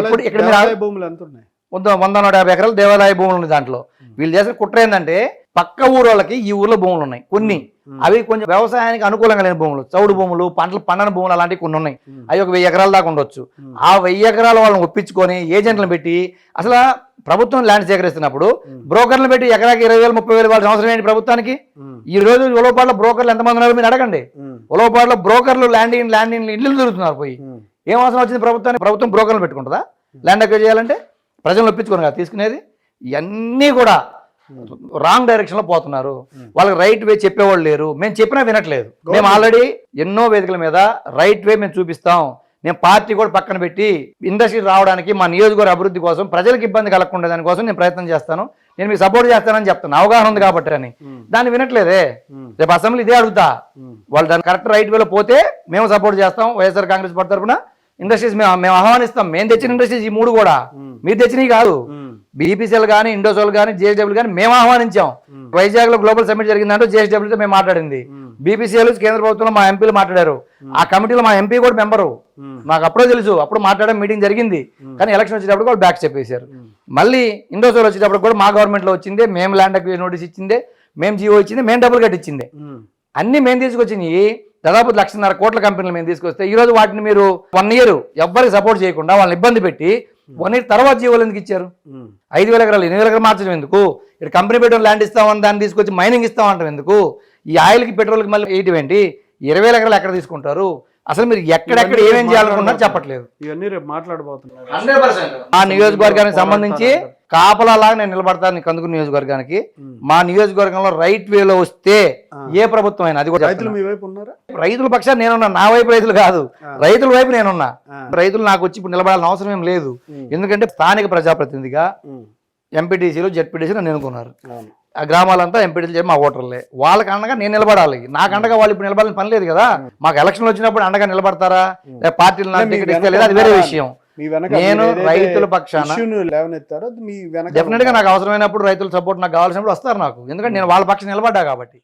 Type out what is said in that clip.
ఎప్పుడు ఇక్కడ భూములు ఎంత ఉన్నాయి? వంద నూట యాభై ఎకరాలు దేవాలయ భూములు ఉన్నాయి దాంట్లో. వీళ్ళు చేసిన కుట్ర ఏంటంటే పక్క ఊరు వాళ్ళకి ఈ ఊర్లో భూములు ఉన్నాయి కొన్ని. అవి కొంచెం వ్యవసాయానికి అనుకూలంగా లేని భూములు చౌడు భూములు పంటలు పండని భూములు అలాంటివి కొన్ని ఉన్నాయి. అవి ఒక వెయ్యి ఎకరాల దాకా ఉండొచ్చు. ఆ వెయ్యి ఎకరాల వాళ్ళని ఒప్పించుకొని ఏజెంట్లను పెట్టి అసలు ప్రభుత్వం ల్యాండ్ సేకరిస్తున్నప్పుడు బ్రోకర్లను పెట్టి ఎకరాకి ఇరవై వేలు ముప్పై వేలు వాళ్ళ అవసరం ఏంటి ప్రభుత్వానికి? ఈ రోజు ఉలవపాడులో బ్రోకర్లు ఎంతమంది ఉన్నారు మీరు అడగండి. ఉలవపాడులో బ్రోకర్లు ల్యాండ్ ఇన్ ల్యాండ్ ఇన్ ఇల్లు తిరుగుతున్నారు పోయి. ఏం అవసరం వచ్చింది ప్రభుత్వానికి? ప్రభుత్వం బ్రోకర్లు పెట్టుకుంటుందా? ల్యాండ్ అక్వైర్ చేయాలంటే ప్రజలను ఒప్పించుకోను కదా తీసుకునేది? ఇవన్నీ కూడా రాంగ్ డైరెక్షన్లో పోతున్నారు. వాళ్ళకి రైట్ వే చెప్పేవాళ్ళు లేరు. మేము చెప్పినా వినట్లేదు. మేము ఆల్రెడీ ఎన్నో వేదికల మీద రైట్ వే మేము చూపిస్తాం. నేను పార్టీ కూడా పక్కన పెట్టి ఇండస్ట్రీ రావడానికి మా నియోజకవర్గ అభివృద్ధి కోసం ప్రజలకు ఇబ్బంది కలగకుండా దానికోసం నేను ప్రయత్నం చేస్తాను. నేను మీకు సపోర్ట్ చేస్తానని చెప్తాను అవగాహన ఉంది కాబట్టి అని. దాన్ని వినట్లేదే? రేపు అసెంబ్లీ ఇదే అడుగుతా. వాళ్ళు దాన్ని కరెక్ట్ రైట్ వేలో పోతే మేము సపోర్ట్ చేస్తాం. వైఎస్ఆర్ కాంగ్రెస్ పార్టీ తరఫున ఇండస్ట్రీస్ మేము మేము ఆహ్వానిస్తాం. మేము తెచ్చిన ఇండస్ట్రీస్ ఈ మూడు కూడా. మీరు తెచ్చినవి కాదు. బీపీసీఎల్ కానీ ఇండోసోల్ కానీ జేఎస్డబ్ల్యూ కానీ మేము ఆహ్వానించాం. వైజాగ్లో గ్లోబల్ సమ్మిట్ జరిగిందంటూ జేఎస్డబ్ల్యూతో మేము మాట్లాడింది. బీపీసీఎల్ కేంద్ర ప్రభుత్వంలో మా ఎంపీలు మాట్లాడారు. ఆ కమిటీలో మా ఎంపీ కూడా మెంబరు. మాకు అప్పుడే తెలుసు. అప్పుడు మాట్లాడే మీటింగ్ జరిగింది. కానీ ఎలక్షన్ వచ్చేటప్పుడు కూడా బ్యాక్ చెప్పేశారు. మళ్ళీ ఇండోసోల్ వచ్చేటప్పుడు కూడా మా గవర్నమెంట్లో వచ్చిందే. మేము ల్యాండ్ నోటీస్ ఇచ్చిందే. మేము జీవో ఇచ్చింది. మేము డబ్బులు కట్టించింది అన్ని మేము తీసుకొచ్చినాయి దాదాపు లక్షన్నర కోట్ల కంపెనీలు మేము తీసుకొస్తే ఈ రోజు వాటిని మీరు వన్ ఇయర్ ఎవ్వరికి సపోర్ట్ చేయకుండా వాళ్ళని ఇబ్బంది పెట్టి వన్ ఇయర్ తర్వాత జీవోలు ఎందుకు ఇచ్చారు? ఐదు వేల ఎకరాలు ఎనిమిది వేల ఎకరాలు మార్చడం ఎందుకు? ఇక్కడ కంపెనీ పెట్రోల్ ల్యాండ్ ఇస్తామని దాన్ని తీసుకొచ్చి మైనింగ్ ఇస్తామంటాం ఎందుకు? ఈ ఆయిల్కి పెట్రోల్కి మళ్ళీ ఏంటి ఇరవై వేల ఎకరాలు ఎక్కడ తీసుకుంటారు? అసలు మీరు ఎక్కడెక్కడ ఏమేం చేయాలనుకున్నారు చెప్పట్లేదు. ఇవన్నీ రేపు మాట్లాడబోతున్నారు. మా నియోజకవర్గానికి సంబంధించి కాపలాలాగా నేను నిలబడతాను కందుకు నియోజకవర్గానికి. మా నియోజకవర్గంలో రైట్ వేలో వస్తే ఏ ప్రభుత్వం అయినా అది కూడా రైతులు పక్షాన్ని నేనున్నా నా వైపు రైతులు కాదు. రైతుల వైపు నేనున్నా. రైతులు నాకు వచ్చి ఇప్పుడు నిలబడాల్సిన అవసరం ఏం లేదు. ఎందుకంటే స్థానిక ప్రజాప్రతినిధిగా. ఎంపీటీసీలు జెడ్పీటీసీలు నన్ను ఎన్నుకున్నారు. అవును. ఆ గ్రామాలంతా ఎంపీటీసీలు చెప్పి మా ఓటర్లే. వాళ్ళకి అండగా నేను నిలబడాలి. నాకు అండగా వాళ్ళు ఇప్పుడు నిలబడాలని పని లేదు కదా. మాకు ఎలక్షన్లు వచ్చినప్పుడు అండగా నిలబడతారా? పార్టీలు నాకు టికెట్ ఇస్తే లేదా? అది వేరే? విషయం. మీ వెనక నేను రైతుల పక్షాన లేవనెత్తారో మీ వెనక డెఫినెట్గా నాకు అవసరమైనప్పుడు రైతుల సపోర్ట్ నాకు కావాల్సినప్పుడు వస్తారు నాకు. ఎందుకంటే నేను వాళ్ళ పక్షం నిలబడ్డా కాబట్టి.